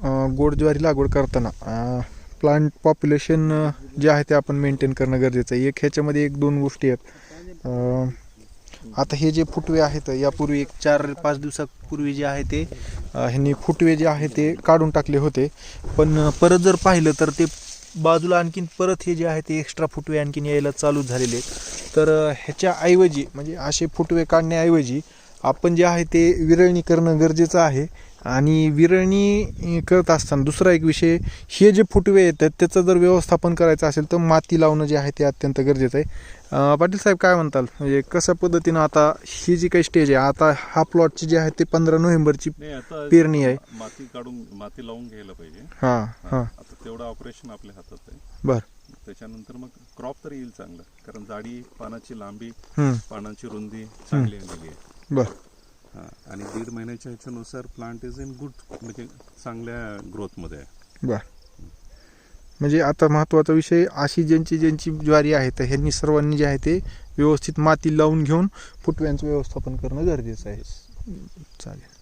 गोड ज्वारी लागवड करताना प्लांट पॉप्युलेशन जे आहे ते आपण मेंटेन करणं गरजेचं आहे. एक ह्याच्यामध्ये एक दोन गोष्टी आहेत. आता हे जे फुटवे आहेत यापूर्वी एक चार पाच दिवसापूर्वी जे आहे ते ह्यांनी फुटवे जे आहे ते काढून टाकले होते. पण परत जर पाहिलं तर ते बाजूला आणखीन परत हे जे आहे ते एक्स्ट्रा फुटवे आणखीन यायला चालू झालेले तर ह्याच्याऐवजी म्हणजे असे फुटवे काढण्याऐवजी आपण जे आहे ते विरळणी करणं गरजेचं आहे. आणि विरळणी करत असताना दुसरा एक विषय हे जे फुटवे येतात त्याचं जर व्यवस्थापन करायचं असेल तर माती लावणं जे आहे ते अत्यंत गरजेचं आहे. पाटील साहेब काय म्हणताल? म्हणजे कशा पद्धतीनं आता ही जी काही स्टेज आहे आता हा प्लॉटची जी आहे ते पंधरा नोव्हेंबरची पेरणी आहे. माती काढून माती लावून घ्यायला पाहिजे. हां हां. आता तेवढं ऑपरेशन आपल्या हातात आहे. बर. त्याच्यानंतर मग क्रॉप तर येईल चांगलं. कारण जाडी पानाची लांबी पानाची रुंदी चांगली आलेली आहे. बर. दीड महिन्याच्या ह्याच्यानुसार प्लांट इज इन गुड म्हणजे चांगल्या ग्रोथमध्ये आहे. बर. म्हणजे आता महत्त्वाचा विषय अशी ज्यांची ज्यांची ज्वारी आहे तर ह्यांनी सर्वांनी जे आहे ते व्यवस्थित माती लावून घेऊन फुटव्यांचं व्यवस्थापन करणं गरजेचं आहे. चालेल.